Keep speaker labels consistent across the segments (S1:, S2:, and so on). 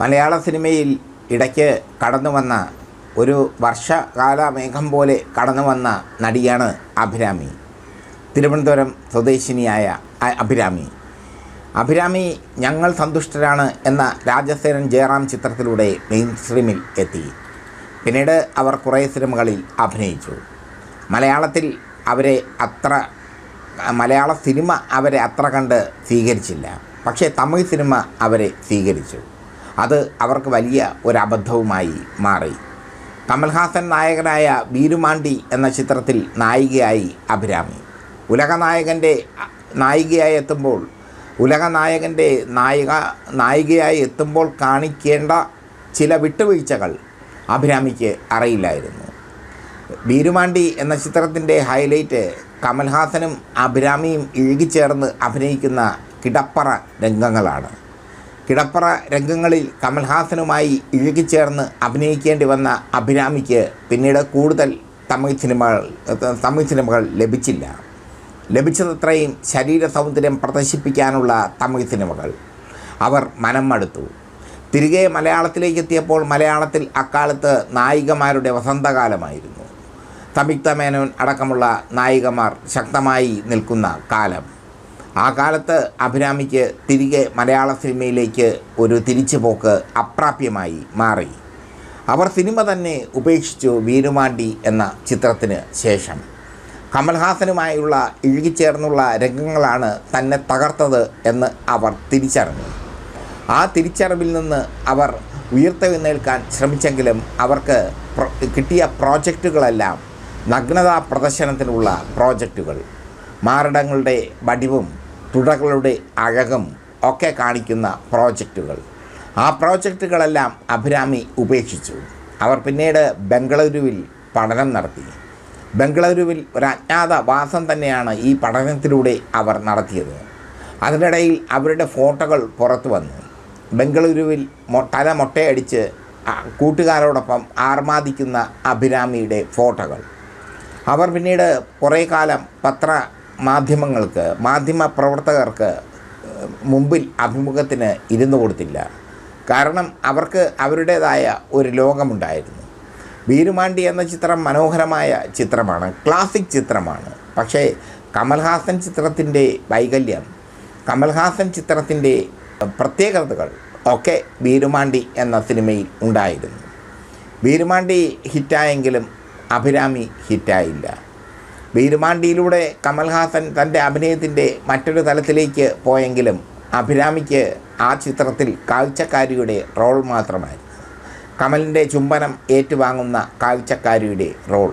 S1: മലയാള സിനിമയിൽ ഇടയ്ക്ക് കടന്നു വന്ന ഒരു വർഷകാല മേഘം പോലെ കടന്നു വന്ന നടിയാണ് അഭിരാമി. തിരുവനന്തപുരം സ്വദേശിനിയായ അഭിരാമി. അഭിരാമി ഞങ്ങൾ സന്തുഷ്ടരാണ് എന്ന രാജസേനൻ ജയറാം ചിത്രത്തിലൂടെ മെയിൻ സ്ട്രീമിൽ എത്തി. പിന്നീട് അവർ കുറേ സിനിമകളിൽ അഭിനയിച്ചു. മലയാളത്തിൽ അവരെ അത്ര മലയാള സിനിമ അവരെ അത്ര കണ്ട് സ്വീകരിച്ചില്ല. പക്ഷേ തമിഴ് സിനിമ അവരെ സ്വീകരിച്ചു. അത് അവർക്ക് വലിയ ഒരു അബദ്ധവുമായി മാറി. കമൽഹാസൻ നായകനായ ബീരുമാണ്ടി എന്ന ചിത്രത്തിൽ നായികയായി അഭിരാമി. ഉലകനായകന്റെ നായികയായി എത്തുമ്പോൾ ഉലകനായകന്റെ നായിക നായികയായി എത്തുമ്പോൾ കാണിക്കേണ്ട ചില വിട്ടുവീഴ്ചകൾ അഭിരാമിക്ക് അറിയില്ലായിരുന്നു. ബീരുമാണ്ടി എന്ന ചിത്രത്തിന്റെ ഹൈലൈറ്റ് കമൽഹാസനും അഭിരാമിയും ഇഴുകിച്ചേർന്ന് അഭിനയിക്കുന്ന കിടപ്പറ രംഗങ്ങളാണ്. കിടപ്പറ രംഗങ്ങളിൽ കമൽഹാസനുമായി ഇഴുകിച്ചേർന്ന് അഭിനയിക്കേണ്ടി വന്ന അഭിരാമിക്ക് പിന്നീട് കൂടുതൽ തമിഴ് സിനിമകൾ തമിഴ് സിനിമകൾ ലഭിച്ചില്ല. ലഭിച്ചതത്രയും ശരീര സൗന്ദര്യം പ്രദർശിപ്പിക്കാനുള്ള തമിഴ് സിനിമകൾ. അവർ മനം മടുത്തു. തിരികെ മലയാളത്തിലേക്ക് എത്തിയപ്പോൾ മലയാളത്തിൽ അക്കാലത്ത് നായികമാരുടെ വസന്തകാലമായിരുന്നു. സംയുക്ത മേനോൻ അടക്കമുള്ള നായികമാർ ശക്തമായി നിൽക്കുന്ന കാലം. ആ കാലത്ത് അഭിരാമിക്ക് തിരികെ മലയാള സിനിമയിലേക്ക് ഒരു തിരിച്ചുപോക്ക് അപ്രാപ്യമായി മാറി. അവർ സിനിമ തന്നെ ഉപേക്ഷിച്ചു വീരുമാണ്ടി എന്ന ചിത്രത്തിന് ശേഷം. കമൽഹാസനുമായുള്ള ഇഴുകിച്ചേർന്നുള്ള രംഗങ്ങളാണ് തന്നെ തകർത്തത് എന്ന് അവർ തിരിച്ചറിഞ്ഞു. ആ തിരിച്ചറിവിൽ നിന്ന് അവർ ഉയർത്തെഴുന്നേൽക്കാൻ ശ്രമിച്ചെങ്കിലും അവർക്ക് കിട്ടിയ പ്രോജക്റ്റുകളെല്ലാം നഗ്നതാ പ്രദർശനത്തിനുള്ള പ്രോജക്റ്റുകൾ മാറിടങ്ങളുടെ വടിവും തുടകളുടെ അഴകും ഒക്കെ കാണിക്കുന്ന പ്രോജക്റ്റുകൾ. ആ പ്രോജക്റ്റുകളെല്ലാം അഭിരാമി ഉപേക്ഷിച്ചു. അവർ പിന്നീട് ബംഗളൂരുവിൽ പഠനം നടത്തി. ബംഗളൂരുവിൽ ഒരു അജ്ഞാത വാസം തന്നെയാണ് ഈ പഠനത്തിലൂടെ അവർ നടത്തിയത്. അതിനിടയിൽ അവരുടെ ഫോട്ടോകൾ പുറത്തു വന്നു. ബംഗളൂരുവിൽ തല മൊട്ടയടിച്ച് കൂട്ടുകാരോടൊപ്പം ആർമാദിക്കുന്ന അഭിരാമിയുടെ ഫോട്ടോകൾ. അവർ പിന്നീട് കുറേ കാലം പത്ര മാധ്യമങ്ങൾക്ക് മാധ്യമ പ്രവർത്തകർക്ക് മുമ്പിൽ അഭിമുഖത്തിന് ഇരുന്നു കൊടുത്തില്ല. കാരണം അവർക്ക് അവരുടേതായ ഒരു ലോകമുണ്ടായിരുന്നു. വീരുമാണ്ടി എന്ന ചിത്രം മനോഹരമായ ചിത്രമാണ് ക്ലാസിക് ചിത്രമാണ്. പക്ഷേ കമൽഹാസൻ ചിത്രത്തിന്റെ വൈകല്യം കമൽഹാസൻ ചിത്രത്തിന്റെ പ്രത്യേകതകൾ ഒക്കെ വീരുമാണ്ടി എന്ന സിനിമയിൽ ഉണ്ടായിരുന്നു. വീരുമാണ്ടി ഹിറ്റായെങ്കിലും അഭിരാമി ഹിറ്റായില്ല. വീരുമാണ്ടിയിലൂടെ കമൽഹാസൻ തന്റെ അഭിനയത്തിന്റെ മറ്റൊരു തലത്തിലേക്ക് പോയെങ്കിലും അഭിരാമിക്ക് ആ ചിത്രത്തിൽ കാഴ്ചക്കാരിയുടെ റോൾ മാത്രമായിരുന്നു. കമലിന്റെ ചുംബനം ഏറ്റുവാങ്ങുന്ന കാഴ്ചക്കാരിയുടെ റോൾ.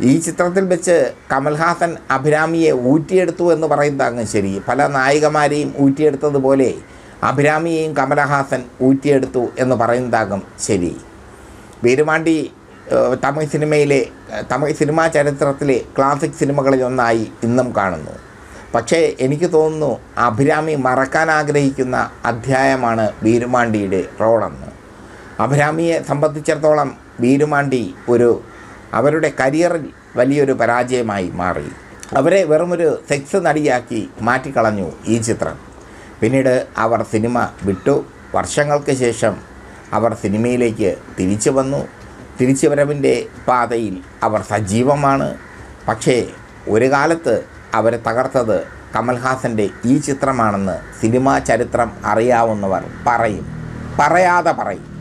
S1: ഈ ചിത്രത്തിൽ വെച്ച് കമൽഹാസൻ അഭിരാമിയെ ഊറ്റിയെടുത്തു എന്ന് പറയുന്നത് അങ്ങ് ശരി. പല നായികമാരെയും ഊറ്റിയെടുത്തതുപോലെ അഭിരാമിയെയും കമലഹാസൻ ഊറ്റിയെടുത്തു എന്ന് പറയുന്നതാകും ശരി. വീരുമാണ്ടി തമിഴ് സിനിമയിലെ തമിഴ് സിനിമാ ചരിത്രത്തിലെ ക്ലാസിക് സിനിമകളിൽ ഒന്നായി ഇന്നും കാണുന്നു. പക്ഷേ എനിക്ക് തോന്നുന്നു അഭിരാമി മറക്കാൻ ആഗ്രഹിക്കുന്ന അധ്യായമാണ് വീരുമാണ്ടിയുടെ റോളെന്ന്. അഭിരാമിയെ സംബന്ധിച്ചിടത്തോളം വീരുമാണ്ടി ഒരു അവരുടെ കരിയറിൽ വലിയൊരു പരാജയമായി മാറി. അവരെ വെറുമൊരു സെക്സ് നടിയാക്കി മാറ്റിക്കളഞ്ഞു ഈ ചിത്രം. പിന്നീട് അവർ സിനിമ വിട്ടു. വർഷങ്ങൾക്ക് ശേഷം അവർ സിനിമയിലേക്ക് തിരിച്ചു വന്നു. തിരിച്ചുവരവിന്റെ പാതയിൽ അവർ സജീവമാണ്. പക്ഷേ ഒരു കാലത്ത് അവരെ തകർത്തത് കമൽഹാസന്റെ ഈ ചിത്രമാണെന്ന് സിനിമാ ചരിത്രം അറിയാവുന്നവർ പറയും. പറയാതെ പറയും.